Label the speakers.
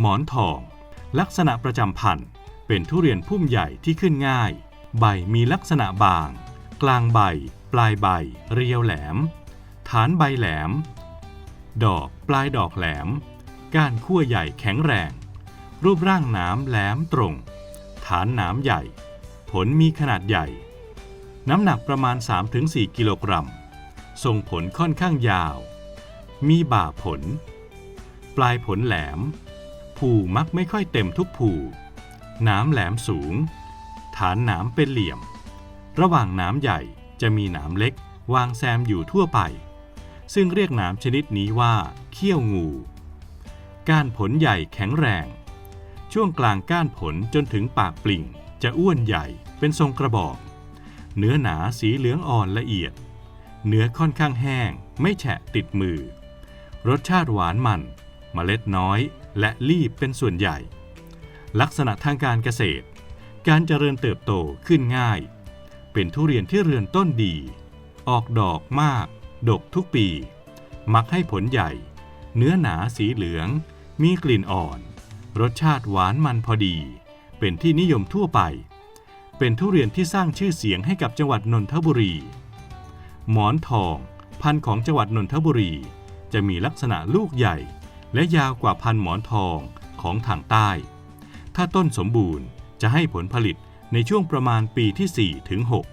Speaker 1: หมอนทอง ลักษณะประจำพันธุ์ เป็นทุเรียนพุ่มใหญ่ที่ขึ้นง่าย ใบมีลักษณะบาง กลางใบ ปลายใบ เรียวแหลม ฐานใบแหลม ดอกปลายดอกแหลม ก้านขั้วใหญ่แข็งแรง รูปร่างหนามแหลมตรง ฐานหนามใหญ่ ผลมีขนาดใหญ่ น้ำหนักประมาณ 3-4 กิโลกรัมส่งผลค่อนข้างยาว มีบ่าผล ปลายผลแหลม ผูมักไม่ค่อยเต็มทุกผูนามแหลมสูง ฐานหนามเป็นเหลี่ยม ระหว่างหนามใหญ่จะมีหนามเล็กวางแซมอยู่ทั่วไป ซึ่งเรียกหนามชนิดนี้ว่าเขี้ยวงู ก้านผลใหญ่แข็งแรง ช่วงกลางก้านผลจนถึงปากปลิ่ง จะอ้วนใหญ่เป็นทรงกระบอก เนื้อหนาสีเหลืองอ่อนละเอียด เนื้อค่อนข้างแห้ง ไม่แฉะติดมือ รสชาติหวานมันเมล็ดน้อย และรีบเป็นส่วนใหญ่ ลักษณะทางการเกษตร การเจริญเติบโตขึ้นง่าย เป็นทุเรียนที่เรือนต้นดี ออกดอกมาก ดกทุกปี มักให้ผลใหญ่ เนื้อหนาสีเหลือง มีกลิ่นอ่อน รสชาติหวานมันพอดี เป็นที่นิยมทั่วไป เป็นทุเรียนที่สร้างชื่อเสียงให้กับจังหวัดนนทบุรี หมอนทอง พันธุ์ของจังหวัดนนทบุรี จะมีลักษณะลูกใหญ่ และยาวกว่าพันหมอนทองของทางใต้ ถ้าต้นสมบูรณ์จะให้ผลผลิตในช่วงประมาณปีที่ 4 ถึง 6